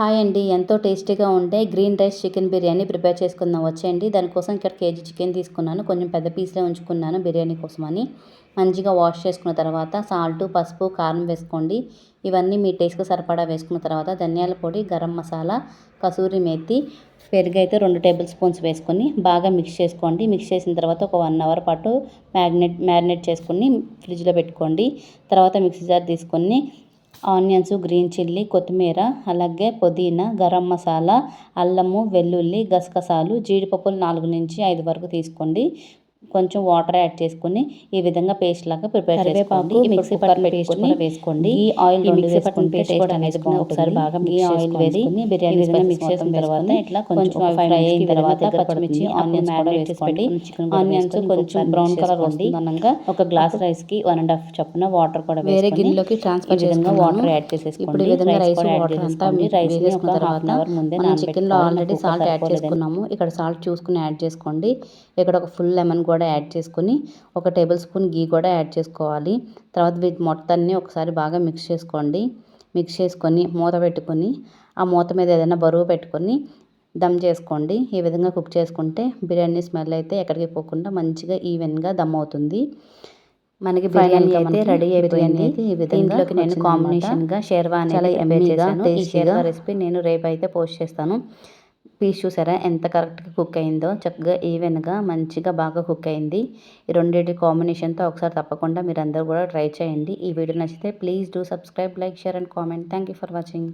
Hi అండి. ఎంతో టేస్టీగా ఉండే green rice chicken biryani prepare చేసుకుందాం. వచ్చేయండి. దానికోసం ఇక్కడ కేజీ చికెన్ తీసుకున్నాను. కొంచెం పెద్ద పీస్లే ఉంచుకున్నాను బిర్యానీ కోసమని. మంచిగా వాష్ చేసుకున్న తర్వాత సాల్ట్ పసుపు కారం వేసుకోండి. ఇవన్నీ మీ టేస్ట్కి సరిపడా వేసుకున్న తర్వాత ధనియాల పొడి గరం మసాలా కసూరి మేతి పెరుగు అయితే రెండు టేబుల్ స్పూన్స్ వేసుకొని బాగా మిక్స్ చేసుకోండి. మిక్స్ చేసిన తర్వాత ఒక వన్ అవర్ పాటు మ్యాగ్నెట్ మ్యారినేట్ చేసుకుని ఫ్రిడ్జ్లో పెట్టుకోండి. తర్వాత మిక్సీ జార్ తీసుకొని ఆనియన్స్ గ్రీన్ చిల్లీ కొత్తిమీర అలాగే పుదీనా గరం మసాలా అల్లము వెల్లుల్లి గసగసాలు జీడిపప్పులు నాలుగు నుంచి ఐదు వరకు తీసుకోండి. కొంచెం వాటర్ యాడ్ చేసుకొని ఈ విధంగా పేస్ట్ లాగా ప్రిపేర్ చేసుకోండి. మిక్సీ పట్టిన పేస్ట్ కూడా వేసుకోండి. ఈ ఆయిల్ మిక్సీ పట్టిన పేస్ట్ కూడా వేసుకొని ఒకసారి బాగా ఈ ఆయిల్ వేసుకొని బిర్యానీ మిక్స్ చేసిన తర్వాత ఇట్లా కొంచెం ఫ్రై అయిన తర్వాత పచ్చిమిర్చి ఆనియన్స్ కూడా వేసుకోండి. ఆనియన్స్ కొంచెం బ్రౌన్ కలర్ వస్తుందనగా ఒక గ్లాస్ రైస్కి వన్ అండ్ హాఫ్ చొప్పున వాటర్ కూడా వేరే గిన్నెలోకి ట్రాన్స్ఫర్ విధంగా వాటర్ యాడ్ చేసేసుకోండి ఇప్పుడు ఈ విధంగా రైస్ వాటర్ అంతా రైస్ వేసుకున్న తర్వాత ముందే మనం చికెన్లో ఆల్రెడీ సాల్ట్ యాడ్ చేసుకున్నాము. ఇక్కడ సాల్ట్ చూసుకుని యాడ్ చేసుకోండి. ఇక్కడ ఒక ఫుల్ లెమన్ కూడా యాడ్ చేసుకొని ఒక టేబుల్ స్పూన్ గీ కూడా యాడ్ చేసుకోవాలి. తర్వాత వీటి మొత్తాన్ని ఒకసారి బాగా మిక్స్ చేసుకోండి. మిక్స్ చేసుకొని మూత పెట్టుకొని ఆ మూత మీద ఏదైనా బరువు పెట్టుకొని దమ్ చేసుకోండి. ఈ విధంగా కుక్ చేసుకుంటే బిర్యానీ స్మెల్ అయితే ఎక్కడికి పోకుండా మంచిగా ఈవెన్గా దమ్ అవుతుంది. మనకి బిర్యానీ అయితే రెడీ అయిపోయింది. ఈ విధంగా నేను కాంబినేషన్గా షేర్వా చాలా ఎమ్మీగా ఈ షేర్వా రెసిపీ నేను రేపు అయితే పోస్ట్ చేస్తాను. పీస్ చూసారా? ఎంత కరెక్ట్గా కుక్ అయిందో. చక్కగా ఈవెన్గా మంచిగా బాగా కుక్ అయింది. ఈ రెండింటి కాంబినేషన్తో ఒకసారి తప్పకుండా మీరు కూడా ట్రై చేయండి. ఈ వీడియో నచ్చితే please do subscribe like share and comment. Thank you for watching.